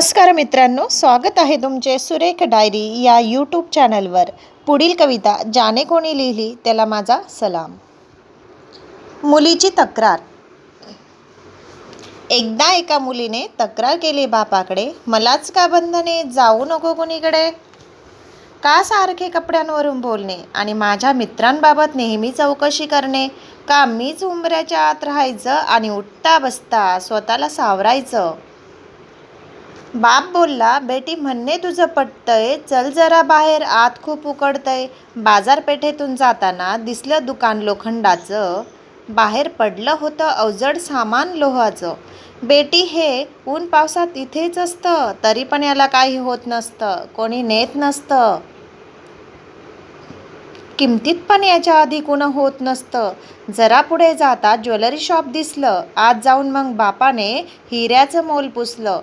नमस्कार मित्रांनो स्वागत आहे तुमचे सुरेख डायरी या यूट्यूब चॅनलवर. पुढील कविता ज्याने कोणी लिहिली त्याला माझा सलाम. मुलीची तक्रार. एकदा एका मुलीने तक्रार केली बापाकडे मलाच का बंधने जाऊ नको कुणीकडे? का सारखे कपड्यांवरून बोलणे आणि माझ्या मित्रांबाबत नेहमी चौकशी करणे? का मीच उंबऱ्याच्या आत राहायचं आणि उठता बसता स्वतःला सावरायचं? बाप बोलला बेटी म्हणणे तुझं पटतंय. चल जरा बाहेर. आत खूप उकडतंय. बाजारपेठेतून जाताना दिसलं दुकान लोखंडाचं. बाहेर पडलं होतं अवजड सामान लोहाचं. बेटी हे ऊन पावसात इथेच असतं. तरी पण याला काही होत नसतं. कोणी नेत नसतं. किमतीत पण याच्या आधी कुणं होत नसतं. जरा पुढे जाता ज्वेलरी शॉप दिसलं. आत जाऊन मग बापाने हिऱ्याचं मोल पुसलं.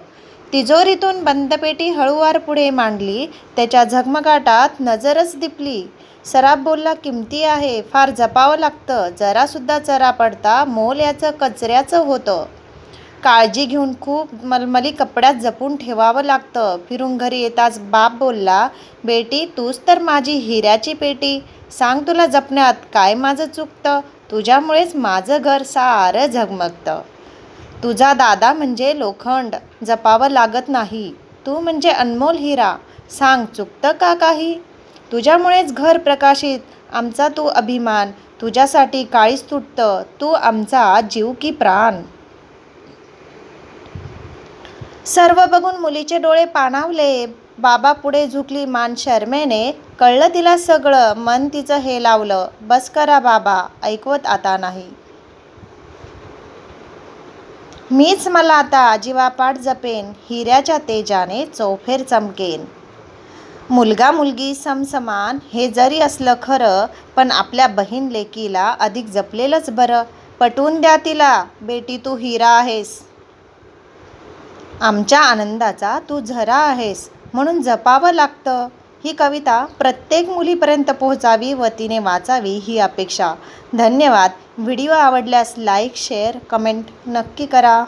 तिजोरीतून बंद पेटी हळूवार पुढे मांडली त्याच्या झगमगाटात नजरच दिपली. सराब बोलला किमती आहे फार जपावं लागतं. जरासुद्धा चरा पडता मोल याचं कचऱ्याचं होतं. काळजी घेऊन खूप मलमली कपड्यात जपून ठेवावं लागतं. फिरून घरी येताच बाप बोलला बेटी तूच तर माझी हिऱ्याची पेटी. सांग तुला जपण्यात काय माझं चुकतं? तुझ्यामुळेच माझं घर सारं झगमगतं. तुझा दादा म्हणजे लोखंड जपावं लागत नाही. तू म्हणजे अनमोल हिरा. सांग चुकतं का काही? तुझ्यामुळेच घर प्रकाशित. आमचा तू अभिमान. तुझ्यासाठी काळीच तुटतं. तू आमचा जीव की प्राण. सर्व बघून मुलीचे डोळे पाणावले. बाबा पुढे झुकली मान शर्मेने. कळलं तिला सगळं. मन तिचं हे लावलं. बस करा बाबा. ऐकवत आता नाही. मीच मला आता आजीवापाठ जपेन हिऱ्याच्या तेजाने चौफेर चमकेन. मुलगा मुलगी समसमान हे जरी असलं खरं पण आपल्या बहीण लेकीला अधिक जपलेलंच बरं. पटवून द्या तिला बेटी तू हिरा आहेस. आमच्या आनंदाचा तू झरा आहेस म्हणून जपावं लागतं. ही कविता प्रत्येक मुलीपर्यंत पोहोचावी व तिने वाचावी ही अपेक्षा. धन्यवाद. व्हिडिओ आवडल्यास लाईक शेअर कमेंट नक्की करा.